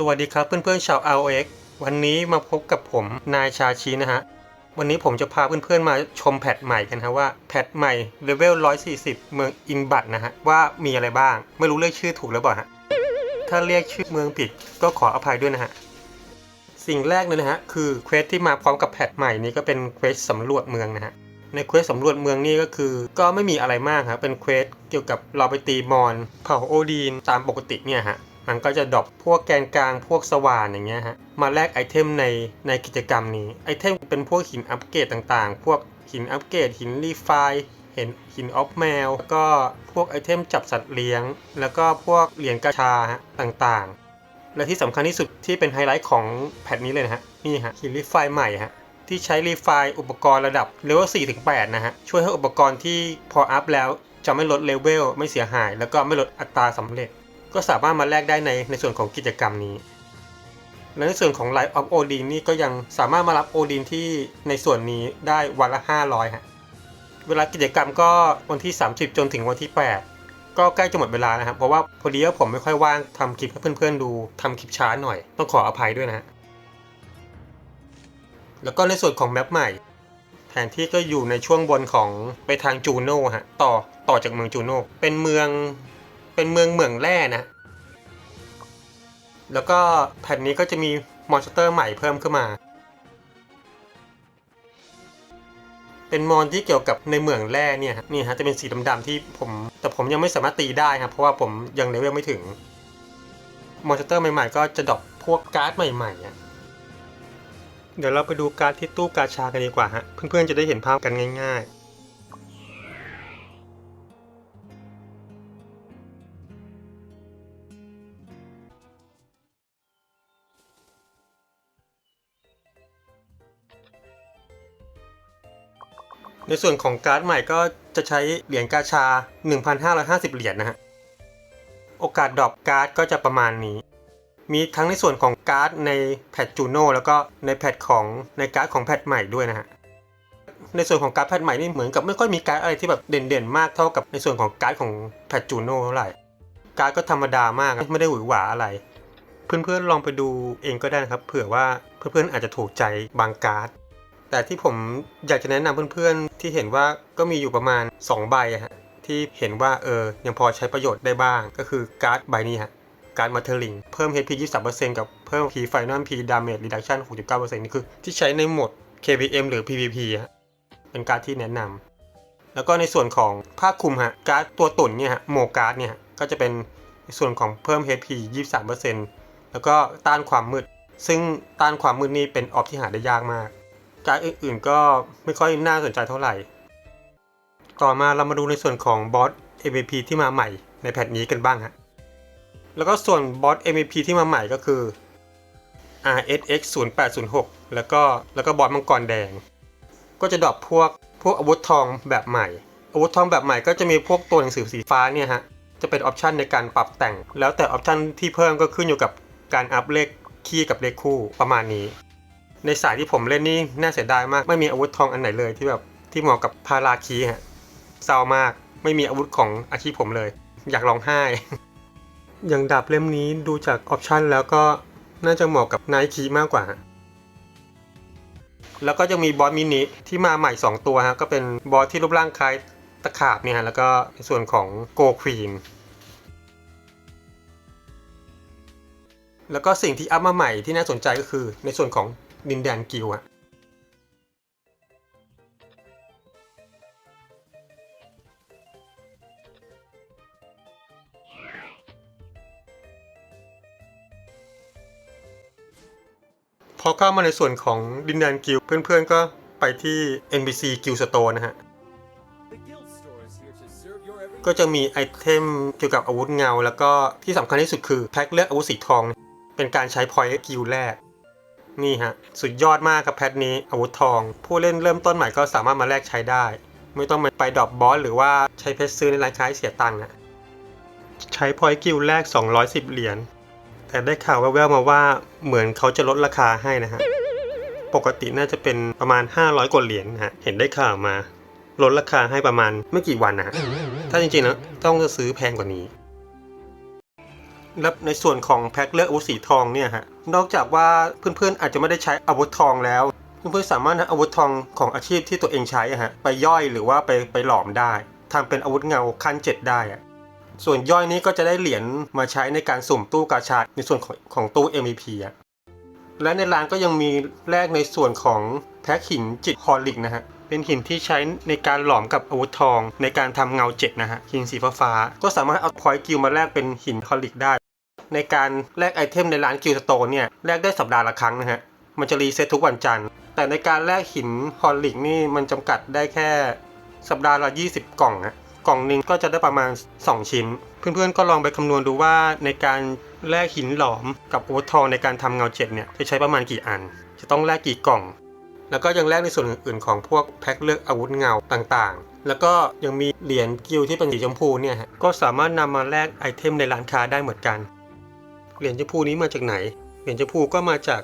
สวัสดีครับเพื่อนๆชาว ROX วันนี้มาพบกับผมนายชาชีนะฮะ วันนี้ผมจะพาเพื่อนๆมาชมแพทใหม่กันฮะว่าแพทใหม่เลเวล 140 เมืองอินบัตนะฮะ ว่ามีอะไรบ้าง ไม่รู้เรียกชื่อถูกหรือเปล่าฮะ ถ้าเรียกชื่อเมืองผิดก็ขออภัยด้วยนะฮะ สิ่งแรกเลยนะฮะ คือเควสที่มาพร้อมกับแพทใหม่นี้ก็เป็นเควสสำรวจเมืองนะฮะในเควสสำรวจเมืองนี่ก็คือ ก็ไม่มีอะไรมากครับเป็นเควสเกี่ยวกับเราไปตีมอน เผาโอดีนตามปกติเนี่ยฮะ มันก็จะดรอปพวกแกนกลางพวกสว่านอย่างเงี้ยฮะ มาแลกไอเทมในในกิจกรรมนี้ ไอเทมเป็นพวกหินอัปเกรดต่างๆ พวกหินอัปเกรดหินรีไฟเห็นหินออฟแมวแล้วก็พวกไอเทมจับสัตว์เลี้ยง แล้วก็พวกเหรียญกาชาฮะต่างๆ และที่สำคัญที่สุดที่เป็นไฮไลท์ของแพทนี้เลยนะฮะ นี่ฮะหินรีไฟใหม่ฮะที่ใช้รีไฟล์อุปกรณ์ระดับเลเวล4-8นะฮะ ช่วยให้อุปกรณ์ที่พออัพแล้วจะไม่ลดเลเวลไม่เสียหาย แล้วก็ไม่ลดอัตราสำเร็จ ก็สามารถมาแลกได้ในในส่วนของกิจกรรมนี้ และในส่วนของ Life of Odin นี่ก็ยังสามารถมารับโอดินที่ในส่วนนี้ได้วันละ 500ฮะเวลากิจกรรมก็วันที่ 30 จนถึงวันที่ 8 ก็ใกล้จะหมดเวลานะครับ เพราะว่าพอดีว่าผมไม่ค่อยว่างทำคลิปให้เพื่อนๆดูทำคลิปช้าหน่อย ต้องขออภัยด้วยนะฮะแล้วก็ในส่วนของแมปใหม่ แผนที่ก็อยู่ในช่วงบนของไปทางจูโน่ฮะต่อต่อจากเมืองจูโน่เป็นเมือง เป็นเมืองเหมืองแร่นะ แล้วก็แผ่นนี้ก็จะมีมอนสเตอร์ใหม่เพิ่มขึ้นมา เป็นมอนที่เกี่ยวกับในเหมืองแร่เนี่ยนี่ฮะจะเป็นสีดำๆที่ผม แต่ผมยังไม่สามารถตีได้ครับเพราะว่าผมยังเลเวลไม่ถึง มอนสเตอร์ใหม่ๆ ก็จะดรอปพวกการ์ดใหม่ๆอะเดี๋ยวเราไปดูการ์ดที่ตู้กาชากันดีกว่าฮะ เพื่อนๆ จะได้เห็นภาพกันง่าย ๆ ในส่วนของการ์ดใหม่ก็จะใช้เหรียญกาชา 1,550 เหรียญนะฮะ โอกาสดรอปการ์ดก็จะประมาณนี้ มีทั้งในส่วนของการ์ดในแพทจูโน่แล้วก็ในแพทของในการ์ดของแพทใหม่ด้วยนะฮะ ในส่วนของการ์ดแพทใหม่นี่เหมือนกับไม่ค่อยมีการ์ดอะไรที่แบบเด่นๆ มากเท่ากับในส่วนของการ์ดของแพทจูโน่เท่าไหร่ การ์ดก็ธรรมดามากไม่ได้หวือหวาอะไร เพื่อนๆลองไปดูเองก็ได้นะครับ เผื่อว่าเพื่อนๆอาจจะถูกใจบางการ์ด แต่ที่ผมอยากจะแนะนำเพื่อนๆ ที่เห็นว่าก็มีอยู่ประมาณ 2 ใบอะฮะที่เห็นว่าเออยังพอใช้ประโยชน์ได้บ้าง ก็คือการ์ดใบนี้ฮะการมาเทอร์ลิงเพิ่ม HP 23%กับเพิ่ม P Final P Damage Reduction 69%นี่คือที่ใช้ในโหมด KVM หรือ PVP ฮะเป็นการ์ดที่แนะนำแล้วก็ในส่วนของผ้าคลุมฮะการ์ดตัวตุ่นเนี่ยฮะโมการ์ดเนี่ยก็จะเป็นในส่วนของเพิ่ม HP 23%แล้วก็ต้านความมืด ซึ่งต้านความมืดนี่เป็นออฟที่หาได้ยากมาก การดอื่นๆ ก็ไม่ค่อยน่าสนใจเท่าไหร่ ต่อมาเรามาดูในส่วนของบอส MVP ที่มาใหม่ในแพทนี้กันบ้างฮะ แล้วก็ส่วนบอส MVP ที่มาใหม่ก็คือ RSX 0806 แล้วก็แล้วก็บอสมังกรแดง ก็จะดรอปพวกพวกอาวุธทองแบบใหม่ อาวุธทองแบบใหม่ก็จะมีพวกตัวหนังสือสีฟ้าเนี่ยฮะ จะเป็นออปชันในการปรับแต่ง แล้วแต่ออปชันที่เพิ่มก็ขึ้นอยู่กับการอัพเลขคีย์กับเลขคู่ประมาณนี้ ในสายที่ผมเล่นนี่น่าเสียดายมาก ไม่มีอาวุธทองอันไหนเลยที่แบบที่เหมาะกับพาราคีฮะเศร้ามากไม่มีอาวุธของอาชีพผมเลย อยากร้องไห้ อย่างดาบเล่มนี้ดูจากออปชันแล้วก็น่าจะเหมาะกับไนคีมากกว่า แล้วก็จะมีบอสมินิที่มาใหม่ 2 ตัวฮะก็เป็นบอสที่รูปร่างคล้ายตะขาบเนี่ยฮะแล้วก็ในส่วนของโกควีนแล้วก็สิ่งที่อัพมาใหม่ที่น่าสนใจก็คือในส่วนของ ดินแดนกิลอะพอเข้ามาในส่วนของดินแดนกิลด์เพื่อนๆก็ไปที่ NBC Guild Store นะฮะ ก็จะมีไอเทมเกี่ยวกับอาวุธเงา แล้วก็ที่สำคัญที่สุดคือแพ็คเลือกอาวุธสีทอง เป็นการใช้พอยต์กิลด์แรก นี่ฮะ สุดยอดมากกับแพทนี้อาวุธทอง ผู้เล่นเริ่มต้นใหม่ก็สามารถมาแลกใช้ได้ ไม่ต้องไปดรอปบอสหรือว่าใช้เพชรซื้อในร้านค้าให้เสียตังค์อะใช้พอยต์กิลด์แรก210 เหรียญแต่ได้ข่าวแว่วๆมาว่าเหมือนเขาจะลดราคาให้นะฮะ ปกติน่าจะเป็นประมาณ 500 กว่าเหรียญฮะ เห็นได้ข่าวมา ลดราคาให้ประมาณไม่กี่วันนะฮะถ้าจริงๆแล้วต้องจะซื้อแพงกว่านี้ และในส่วนของแพ็คเลือกอาวุธสีทองเนี่ยฮะนอกจากว่าเพื่อนๆอาจจะไม่ได้ใช้อาวุธทองแล้ว เพื่อนๆสามารถนำอาวุธทองของอาชีพที่ตัวเองใช้อะฮะไปย่อยหรือว่าไปไปหลอมได้ทำเป็นอาวุธเงาขั้นเจ็ดได้อะส่วนย่อยนี้ก็จะได้เหรียญมาใช้ในการสุ่มตู้กาชาในส่วนของของตู้ MVP อะและในร้านก็ยังมีแลกในส่วนของแพ็คหินจิตฮอลลิกนะฮะ เป็นหินที่ใช้ในการหลอมกับอาวุธทองในการทำเงาเจ็ดนะฮะ หินสีฟ้าก็สามารถเอาพอยต์กิลมาแลกเป็นหินฮอลลิกได้ ในการแลกไอเทมในร้านกิลสโตเนี่ยแลกได้สัปดาห์ละครั้งนะฮะ มันจะรีเซ็ตทุกวันจันทร์ แต่ในการแลกหินฮอลลิกนี่มันจำกัดได้แค่สัปดาห์ละ 20 กล่องอะกล่องหนึ่งก็จะได้ประมาณ 2 ชิ้น เพื่อนๆก็ลองไปคำนวณดูว่าในการแลกหินหลอมกับอาวุธทองในการทำเงาเจ็ดเนี่ยจะใช้ประมาณกี่อัน จะต้องแลกกี่กล่อง แล้วก็ยังแลกในส่วนอื่นๆ ของพวกแพ็คเลือกอาวุธเงาต่างๆ แล้วก็ยังมีเหรียญกิลที่เป็นสีชมพูเนี่ยฮะก็สามารถนำมาแลกไอเทมในร้านค้าได้เหมือนกัน เหรียญชมพูนี้มาจากไหน เหรียญชมพูก็มาจาก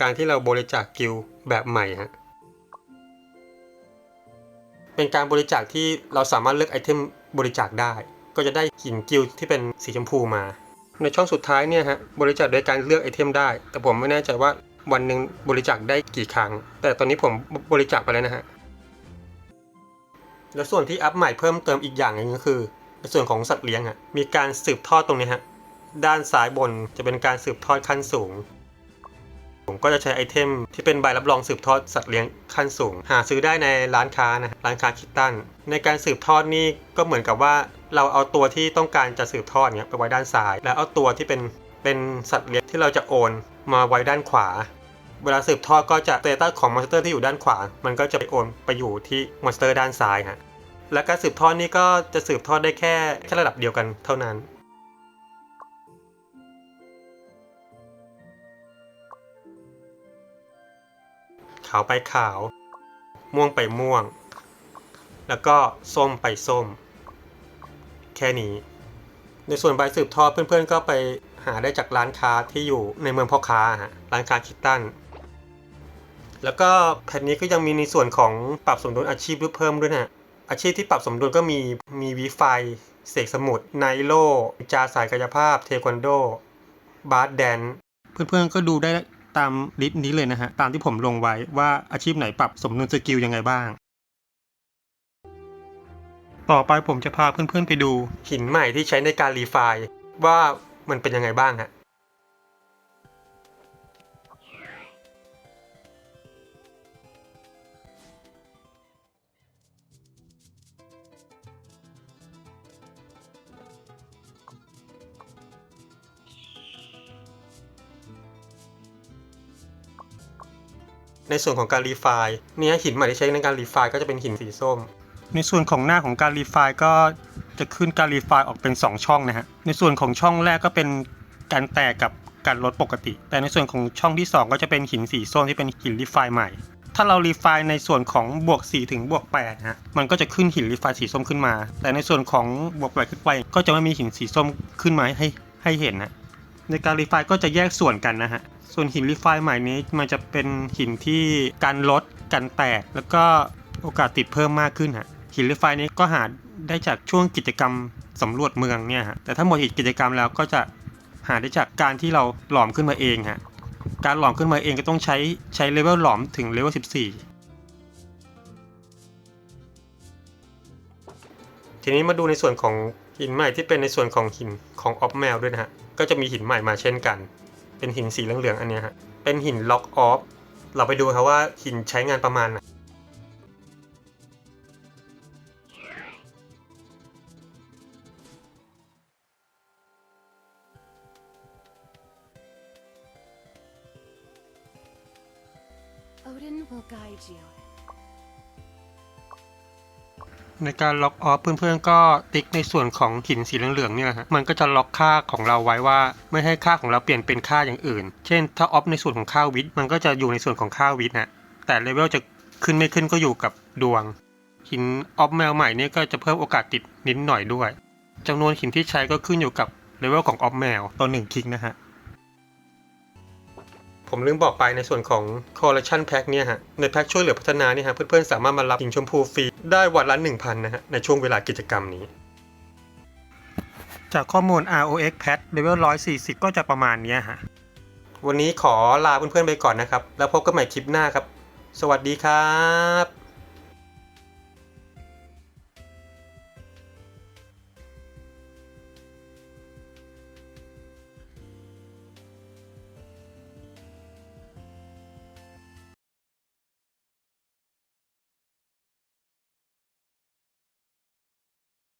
การที่เราบริจาคกิลแบบใหม่ฮะ เป็นการบริจาคที่เราสามารถเลือกไอเทมบริจาคได้ ก็จะได้หินกิลที่เป็นสีชมพูมา ในช่องสุดท้ายเนี่ยฮะบริจาคโดยการเลือกไอเทมได้ แต่ผมไม่แน่ใจว่าวันหนึ่งบริจาคได้กี่ครั้ง แต่ตอนนี้ผมบริจาคไปแล้วนะฮะ แล้วส่วนที่อัพใหม่เพิ่มเติมอีกอย่างหนึงก็คือในส่วนของสัตว์เลี้ยงอะมีการสืบทอดตรงนี้ฮะ ด้านซ้ายบนจะเป็นการสืบทอดขั้นสูง ผมก็จะใช้ไอเทมที่เป็นใบรับรองสืบทอดสัตว์เลี้ยงขั้นสูง หาซื้อได้ในร้านค้านะร้านค้าคิตตันในการสืบทอดนี่ก็เหมือนกับว่า เราเอาตัวที่ต้องการจะสืบทอดเนี้ยไปไว้ด้านซ้าย แล้วเอาตัวที่เป็นเป็นสัตว์เลี้ยงที่เราจะโอนมาไว้ด้านขวา เวลาสืบทอดก็จะเตตัสของมอนสเตอร์ที่อยู่ด้านขวา มันก็จะไปโอนไปอยู่ที่มอนสเตอร์ด้านซ้ายฮะและการสืบทอดนี่ก็จะสืบทอดได้แค่แค่ระดับเดียวกันเท่านั้นาวไปขาว ม่วงไปม่วง แล้วก็ส้มไปส้ม แค่นี้ ในส่วนใบสืบทอดเพื่อนๆ ก็ไปหาได้จากร้านค้าที่อยู่ในเมืองพ่อค้าฮะร้านค้าคิตตันแล้วก็แผ่นนี้ก็ยังมีในส่วนของปรับสมดุลอาชีพเพิ่มด้วยนะอาชีพที่ปรับสมดุลก็มีมีวีไฟเสกสมุดไนโลจาสายกายภาพ เทควันโด บาสแดน เพื่อนๆก็ดูได้ ตามลิสต์นี้เลยนะฮะ ตามที่ผมลงไว้ว่าอาชีพไหนปรับสมดุลสกิลยังไงบ้าง ต่อไปผมจะพาเพื่อนๆไปดูหินใหม่ที่ใช้ในการรีไฟล์ว่ามันเป็นยังไงบ้างฮะ ในส่วนของการรีไฟล์เนี่ยหินใหม่ที่ใช้ในการรีไฟล์ก็จะเป็นหินสีส้ม ในส่วนของหน้าของการรีไฟล์ก็จะขึ้นการรีไฟล์ออกเป็น 2 ช่องนะฮะ ในส่วนของช่องแรกก็เป็นการแตกกับการลดปกติ แต่ในส่วนของช่องที่ 2 ก็จะเป็นหินสีส้มที่เป็นหินรีไฟล์ใหม่ ถ้าเรารีไฟล์ในส่วนของบวก4ถึงบวก8ฮะ มันก็จะขึ้นหินรีไฟล์สีส้มขึ้นมา แต่ในส่วนของบวก8ขึ้นไป ก็จะไม่มีหินสีส้มขึ้นมาให้ให้เห็นนะ ในการรีไฟล์ก็จะแยกส่วนกันนะฮะ ส่วนหินรีไฟล์ใหม่นี้มันจะเป็นหินที่การลดการแตก แล้วก็โอกาสติดเพิ่มมากขึ้นฮะหินรีไฟล์นี้ก็หาได้จากช่วงกิจกรรมสำรวจเมืองเนี่ยฮะแต่ถ้าหมดกิจกรรมแล้วก็จะหาได้จากการที่เราหลอมขึ้นมาเองฮะการหลอมขึ้นมาเองก็ต้องใช้ใช้เลเวลหลอมถึงเลเวล14ทีนี้มาดูในส่วนของ หินใหม่ที่เป็นในส่วนของหินของออฟแมวด้วยนะฮะ ก็จะมีหินใหม่มาเช่นกัน เป็นหินสีเหลืองๆอันเนี้ยฮะ เป็นหินล็อกออฟ เราไปดูครับว่าหินใช้งานประมาณไหน ในการล็อกออฟเพื่อนๆก็ติ๊กในส่วนของหินสีเหลืองๆเนี่ยฮะมันก็จะล็อกค่าของเราไว้ว่า ไม่ให้ค่าของเราเปลี่ยนเป็นค่าอย่างอื่น เช่น ถ้าออฟในส่วนของค่าวิทมันก็จะอยู่ในส่วนของค่าวิทนะแต่เลเวลจะขึ้นไม่ขึ้นก็อยู่กับดวง หินออฟแมวใหม่เนี่ยก็จะเพิ่มโอกาสติดนิดหน่อยด้วยจำนวนหินที่ใช้ก็ขึ้นอยู่กับเลเวลของออฟแมวต่อหนึ่งคลิกนะฮะ ผมลืมบอกไปในส่วนของ Collection Pack เนี่ยฮะ ในแพ็คช่วยเหลือพัฒนาเนี่ยฮะ เพื่อนๆ สามารถมารับหินชมพูฟรี ได้วันละ1,000 นะฮะ ในช่วงเวลากิจกรรมนี้ จากข้อมูล ROX Patch Level 140 ก็จะประมาณเนี้ยฮะ วันนี้ขอลาเพื่อนๆไปก่อนนะครับ แล้วพบกันใหม่คลิปหน้าครับ สวัสดีครับ